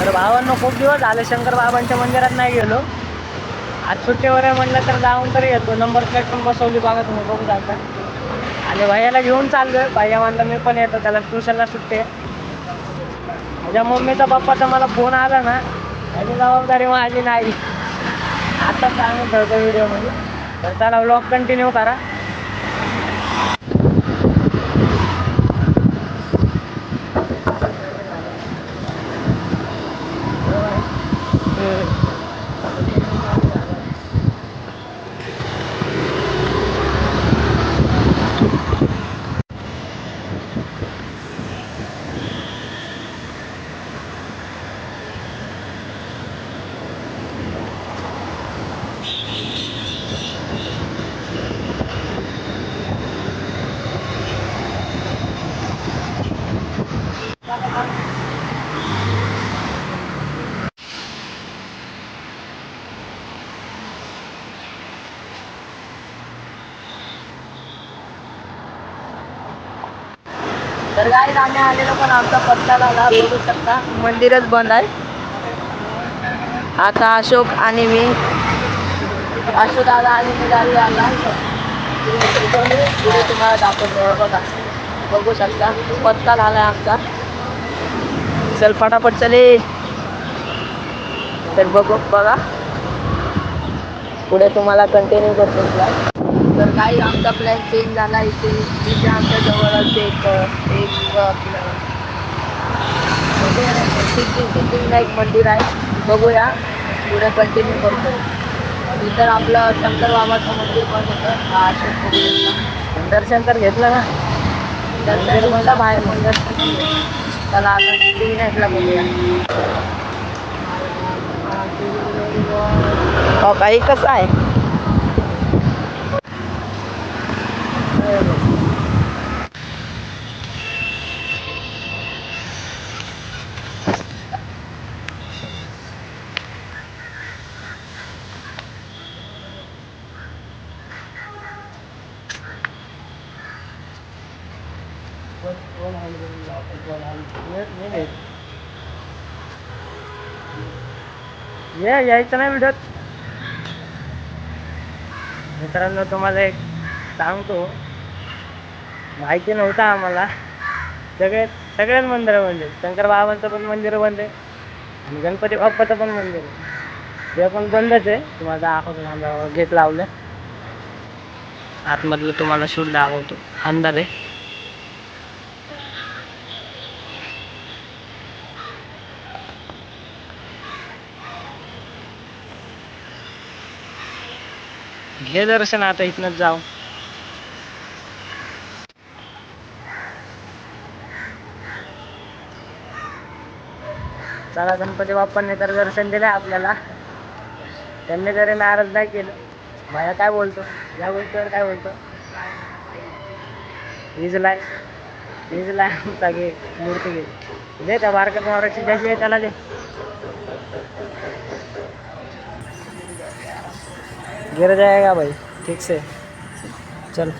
तर भावांना खूप दिवस झाले शंकर बाबांच्या मंदिरात नाही गेलो. आज सुट्टीवर आहे म्हणलं तर जाऊन तरी येतो. नंबर प्लेट पण बसवली बघा तुम्ही बघू जाता आणि भैयाला घेऊन चाललोय. भैया म्हणलं मी पण येतो त्याला ट्युशनला सुट्टी आहे. माझ्या मम्मीचा पप्पाचा मला फोन आला ना त्याची जबाबदारी माझी नाही. आता सांगून ठेवतो व्हिडिओमध्ये तर त्याला व्लॉग कंटिन्यू करा. तर काय आम्ही आलेलो पण आमचा पत्ता झाला बघू शकता. मंदिरच बंद आहे. आता अशोक आणि मी. अशोक दादा आणि मी गाडी आला पुढे तुम्हाला दाखवतो बघा. बघू शकता. पत्ता झालाय आमचा. चल फटाफट चले. तर बघू बघा. पुढे तुम्हाला कंटिन्यू करतो. काही आमचा प्लॅन चेंज झाला इथे. इथे आमच्या जवळच एक एक सिद्धिविनायक एक मंदिर आहे. बघूया. पुढे कंटिन्यू करतो. इतर आपलं शंकर बाबाचं मंदिर पण होतं. हा अशोक. दर्शन तर घेतलं ना? दर्शन म्हणलं बाहेर मग दर्शन. चला आता सिद्धिविनायकला बघूया. हो काही कसं आहे? ये यायचं नाही भेटत मित्रांनो तुम्हाला एक सांगतो माहिती नव्हतं आम्हाला. सगळे सगळेच मंदिरं बंद आहेत शंकर बाबांचं पण मंदिर बंद आहे आणि गणपती बाप्पाचं पण मंदिर आहे. ते पण बंदच आहे. तुम्हाला दाखवतो थांबा, गेट लावलं आतमधलं तुम्हाला शूट दाखवतो. अंधार आहे. घे दर्शन आता इथनच जाऊ. सारा गणपती बाप्पांनी तर दर्शन दिलं आपल्याला. त्यांनी जरी नाराज नाही केलं. भाया काय बोलतो? या गोष्टीवर काय बोलतो? हिजलाय हिजलाय आमचा घे मूर्ती घे. दे त्या बारक्या मावराची जशी आहे त्याला दे. गिर जाएगा भाई? ठीक से. चल.